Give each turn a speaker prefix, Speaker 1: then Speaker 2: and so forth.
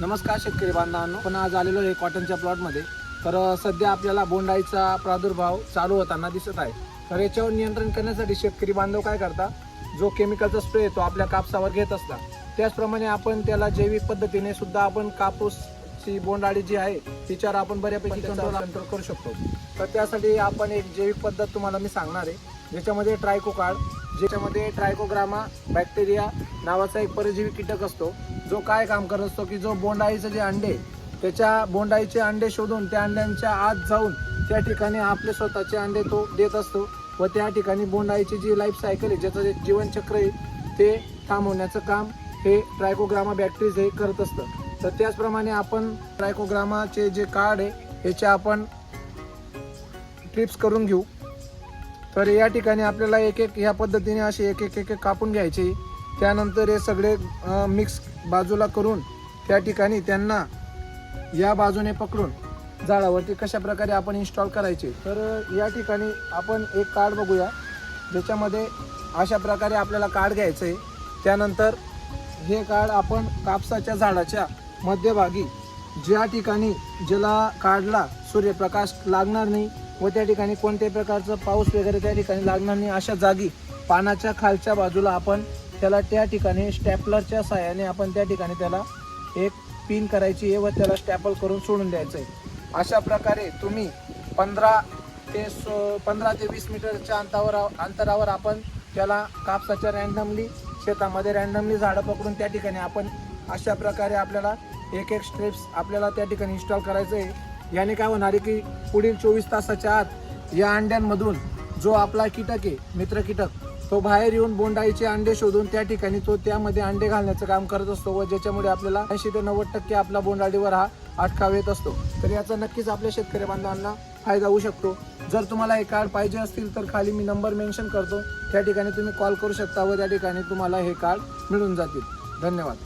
Speaker 1: नमस्कार शेतकरी बांधवांनो. पण आज आलेलो आहे कॉटनच्या प्लॉटमध्ये तर सध्या आपल्याला बोंडाईचा प्रादुर्भाव चालू होताना दिसत आहे. तर याच्यावर नियंत्रण करण्यासाठी शेतकरी बांधव काय करता जो केमिकलचा स्प्रे तो आपल्या कापसावर घेत असता त्याचप्रमाणे आपण त्याला जैविक पद्धतीने सुद्धा आपण कापूसची बोंडाळी जी आहे तिच्यावर आपण बऱ्यापैकी कंट्रोल कंट्रोल करू शकतो. तर त्यासाठी आपण एक जैविक पद्धत तुम्हाला मी सांगणार आहे. ज्याच्यामध्ये ट्रायको कार्ड ज्याच्यामध्ये ट्रायकोग्रामा बॅक्टेरिया नावाचा एक परजीवी कीटक असतो. जो काय काम करत असतो की जो बोंडाईचं जे अंडे त्याच्या बोंडाईचे अंडे शोधून त्या अंड्यांच्या आत जाऊन त्या ठिकाणी आपले स्वतःचे अंडे तो देत असतो व त्या ठिकाणी बोंडाईची जी लाईफ सायकल आहे ज्याचं जे जीवनचक्र आहे ते थांबवण्याचं काम हे ट्रायकोग्रामा बॅक्टेरिज हे करत असतं. तर त्याचप्रमाणे आपण ट्रायकोग्रामाचे जे कार्ड आहे ह्याचे आपण ट्रिप्स करून घेऊ. तर या ठिकाणी आपल्याला एक एक ह्या पद्धतीने असे एक एक एक एक कापून घ्यायचे. त्यानंतर हे सगळे मिक्स बाजूला करून त्या ठिकाणी त्यांना या बाजूने पकडून झाडावरती कशा प्रकारे आपण इन्स्टॉल करायचे. तर या ठिकाणी आपण एक कार्ड बघूया. ज्याच्यामध्ये अशा प्रकारे आपल्याला कार्ड घ्यायचं आहे. त्यानंतर हे कार्ड आपण कापसाच्या झाडाच्या मध्यभागी ज्या ठिकाणी ज्याला कार्डला सूर्यप्रकाश लागणार नाही व त्या ठिकाणी कोणत्याही प्रकारचं पाऊस वगैरे त्या ठिकाणी लागणार नाही. अशा जागी पानाच्या खालच्या बाजूला आपण त्याला त्या ठिकाणी स्टॅपलरच्या सहाय्याने आपण त्या ठिकाणी त्याला एक पिन करायची आहे व त्याला स्टॅपल करून सोडून द्यायचं आहे अशा प्रकारे तुम्ही पंधरा ते सो पंधरा ते वीस मीटरच्या अंतरावर अंतरावर आपण त्याला कापसाच्या रँडमली शेतामध्ये रँडमली झाडं पकडून त्या ठिकाणी आपण अशा प्रकारे आपल्याला एक एक स्ट्रेप्स आपल्याला त्या ठिकाणी इन्स्टॉल करायचं आहे याने काय होणार आहे की पुढील चोवीस तासाच्या आत या अंड्यांमधून जो आपला कीटक आहे मित्र कीटक तो बाहेर येऊन बोंडाईचे अंडे शोधून त्या ठिकाणी तो त्यामध्ये अंडे घालण्याचं काम करत असतो व ज्याच्यामुळे आपल्याला ऐंशी ते नव्वद टक्के आपला बोंडाळीवर हा अटकाव येत असतो. तर याचा नक्कीच आपल्या शेतकरी बांधवांना फायदा होऊ शकतो. जर तुम्हाला हे कार्ड पाहिजे असतील तर खाली मी नंबर मेन्शन करतो. त्या ठिकाणी तुम्ही कॉल करू शकता व त्या ठिकाणी तुम्हाला हे कार्ड मिळून जातील. धन्यवाद.